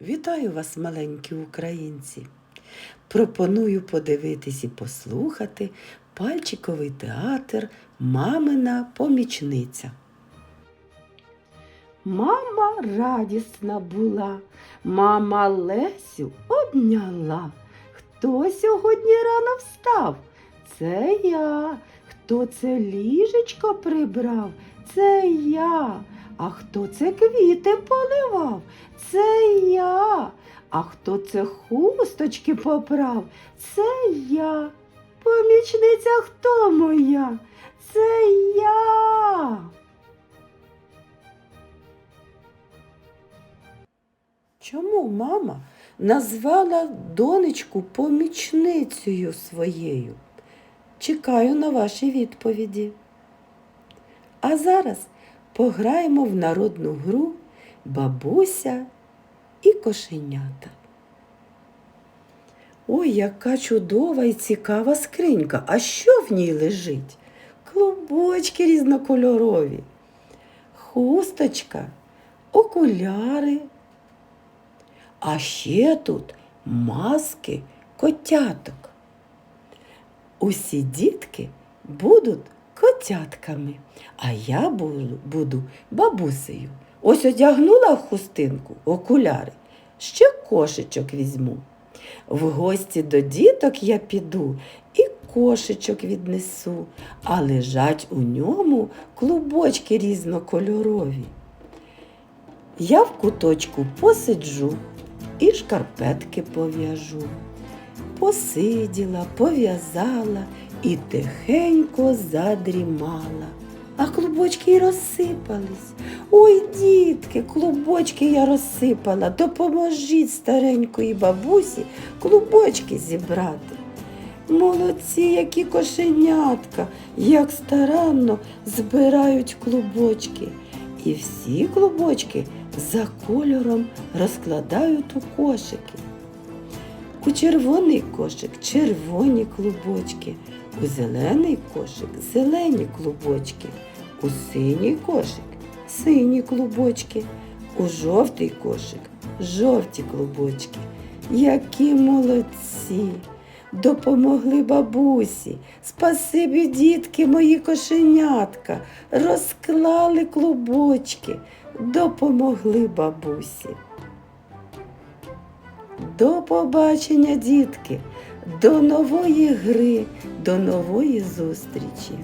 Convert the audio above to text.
Вітаю вас, маленькі українці! Пропоную подивитись і послухати пальчиковий театр Мамина помічниця. Мама радісна була, мама Лесю обняла. Хто сьогодні рано встав? Це я. Хто це ліжечко прибрав? Це я. А хто це квіти поливав? Це я. А хто це хусточки поправ? Це я. Помічниця хто моя? Це я. Чому мама назвала донечку помічницею своєю? Чекаю на ваші відповіді. А зараз пограємо в народну гру бабуся і кошенята. Ой, яка чудова і цікава скринька. А що в ній лежить? Клубочки різнокольорові, хусточка, окуляри. А ще тут маски котяток. Усі дітки будуть котятками, а я буду, бабусею. Ось одягнула в хустинку, окуляри, ще кошечок візьму. В гості до діток я піду і кошечок віднесу, а лежать у ньому клубочки різнокольорові. Я в куточку посиджу і шкарпетки пов'яжу. Посиділа, пов'язала і тихенько задрімала. А клубочки й розсипались. Ой, дітки, клубочки я розсипала. Допоможіть старенької бабусі клубочки зібрати. Молодці, які кошенятка, як старанно збирають клубочки. І всі клубочки за кольором розкладають у кошики. У червоний кошик червоні клубочки, у зелений кошик зелені клубочки, у синій кошик сині клубочки, у жовтий кошик жовті клубочки. Які молодці! Допомогли бабусі. Спасибі, дітки, мої кошенятка, розклали клубочки, допомогли бабусі. До побачення, дітки, до нової гри, до нової зустрічі.